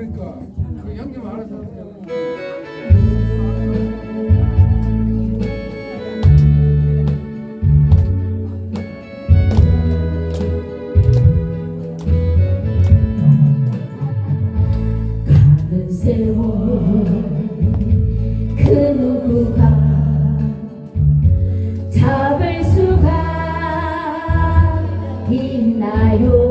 그러니까 그 형님 알아서 하세요. 그 잡을 수가 있나요?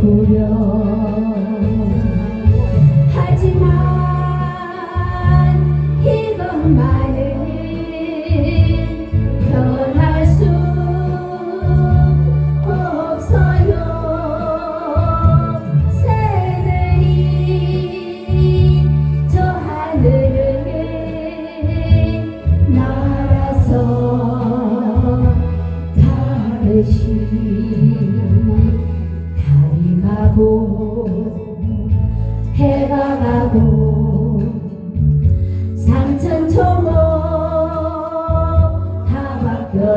구려 하지만 이것만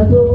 Salvador.